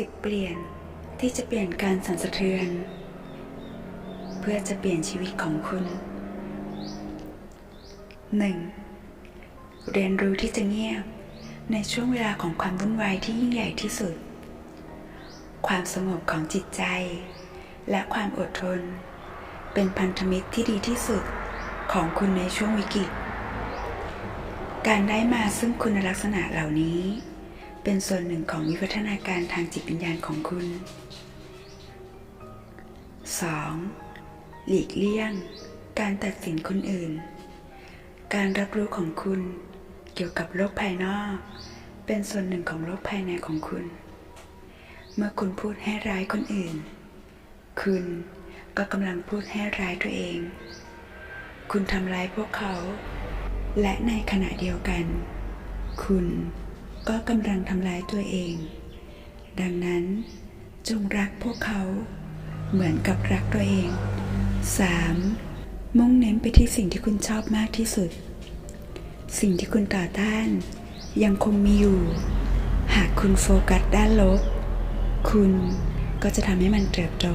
สึกเปลี่ยนที่จะเปลี่ยนการสั่นสะเทือน เพื่อจะเปลี่ยนชีวิตของคุณ 1. เรียนรู้ที่จะเงียบในช่วงเวลาของความวุ่นวายที่ยิ่งใหญ่ที่สุด ความสงบของจิตใจ และความอดทน เป็นพันธมิตรที่ดีที่สุดของคุณในช่วงวิกฤต การได้มาซึ่งคุณลักษณะเหล่านี้ เป็นส่วนหนึ่งของวิวัฒนาการทางจิตวิญญาณของคุณ 2. หลีกเลี่ยง การตัดสินคนอื่น การรับรู้ของคุณเกี่ยวกับโลกภายนอก เป็นส่วนหนึ่งของโลกภายในของคุณ เมื่อคุณพูดให้ร้ายคนอื่น คุณก็กำลังพูดให้ร้ายตัวเอง คุณทำร้ายพวกเขา และในขณะเดียวกัน คุณ ก็กำลังทำร้ายตัวเอง ดังนั้นจงรักพวกเขาเหมือนกับรักตัวเอง 3. มุ่งเน้นไปที่สิ่งที่คุณชอบมากที่สุด สิ่งที่คุณต่อต้าน ยังคงมีอยู่ หากคุณโฟกัสด้านลบ คุณก็จะทำให้มันเติบโต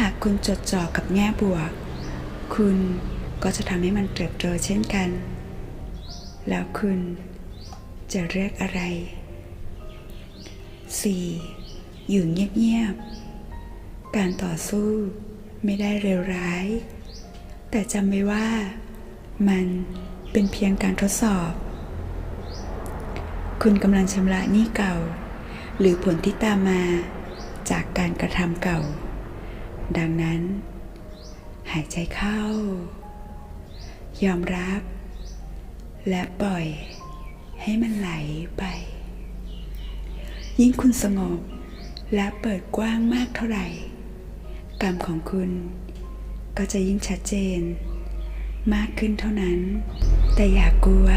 หากคุณจดจ่อกับแง่บวก คุณก็จะทำให้มันเติบโตเช่นกัน แล้วคุณ จะเรียกอะไร 4. อยู่เงียบๆ การต่อสู้ไม่ได้เร็วร้าย แต่จำไว้ว่า มันเป็นเพียงการทดสอบ คุณกำลังชำระหนี้เก่า หรือผลที่ตามมาจากการกระทำเก่า ดังนั้น หายใจเข้า ยอมรับ และปล่อย ให้มันไหลไป ยิ่งคุณสงบและเปิดกว้างมากเท่าไหร่ กรรมของคุณก็จะยิ่งชัดเจน มากขึ้นเท่านั้น แต่อย่ากกลัว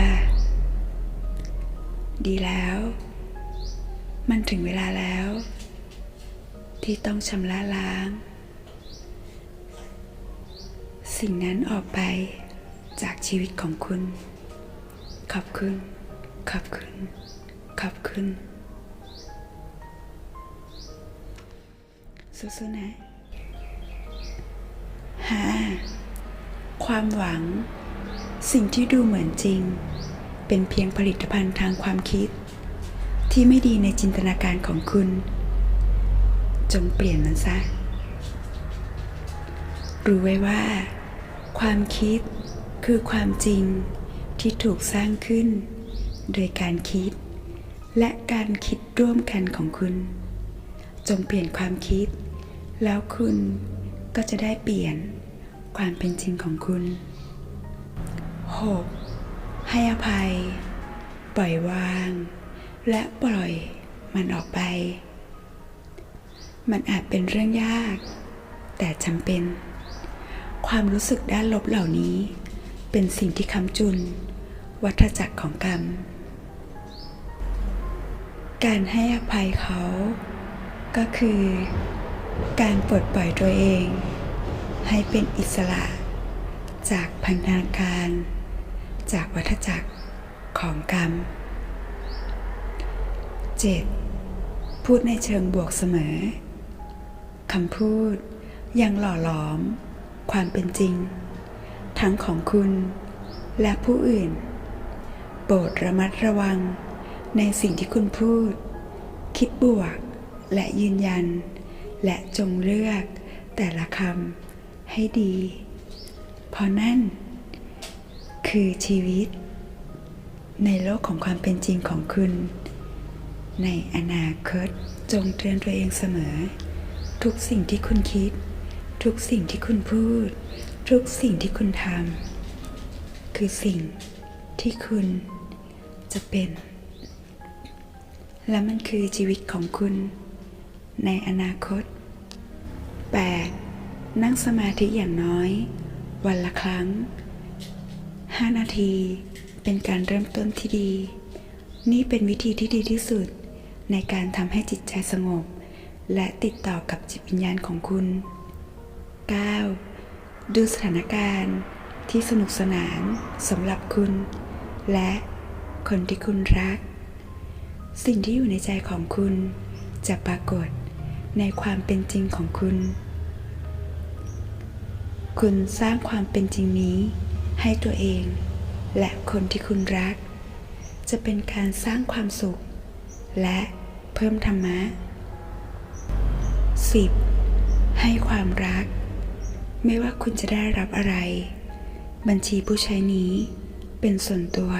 ดีแล้ว มันถึงเวลาแล้ว ที่ต้องชำระล้าง สิ่งนั้นออกไปจากชีวิตของคุณ ขอบคุณ ขอบคุณขอบคุณสู้ๆนะห้าความหวัง สิ่งที่ดูเหมือนจริง เป็นเพียงผลิตภัณฑ์ทางความคิด ที่ไม่ดีในจินตนาการของคุณ จงเปลี่ยนมันซะ รู้ไว้ว่า ความคิดคือความจริงที่ถูกสร้างขึ้น โดยการคิด และการคิดร่วมกันของคุณ จงเปลี่ยนความคิด แล้วคุณก็จะได้เปลี่ยนความเป็นจริงของคุณ 6. ให้อภัย ปล่อยวาง และปล่อยมันออกไป มันอาจเป็นเรื่องยาก แต่จำเป็น ความรู้สึกด้านลบเหล่านี้ เป็นสิ่งที่ค้ำจุน วัฏจักรของกรรม การให้อภัยเขา ก็คือ การปลดปล่อยตัวเอง ให้เป็นอิสระ จากพันธนาการ จากวัฏจักรของกรรม 7. พูดในเชิงบวกเสมอคำพูดยังหล่อหลอม ความเป็นจริง ทั้งของคุณและผู้อื่น โปรดระมัดระวัง ในสิ่งที่คุณพูด คิดบวก และยืนยัน และจงเลือกแต่ละคำให้ดี เพราะนั่น คือชีวิต ในโลกของความเป็นจริงของคุณ ในอนาคตจงเตือนตัวเองเสมอ ทุกสิ่งที่คุณคิด ทุกสิ่งที่คุณพูด ทุกสิ่งที่คุณทำคือสิ่งที่คุณจะเป็น และมันคือชีวิตของคุณ ในอนาคต 8. นั่งสมาธิอย่างน้อย วันละครั้ง 5 นาทีเป็นการเริ่มต้นที่ดี นี่เป็นวิธีที่ดีที่สุด ในการทำให้จิตใจสงบ และติดต่อกับจิตวิญญาณของคุณ 9. ดูสถานการณ์ที่สนุกสนานสำหรับคุณ และคนที่คุณรัก สิ่งที่อยู่ในใจของคุณ จะปรากฏในความเป็นจริงของคุณ คุณสร้างความเป็นจริงนี้ให้ตัวเอง และคนที่คุณรัก จะเป็นการสร้างความสุข และเพิ่มธรรมะ 10. ให้ความรัก ไม่ว่าคุณจะได้รับอะไร บัญชีผู้ใช้นี้เป็นส่วนตัว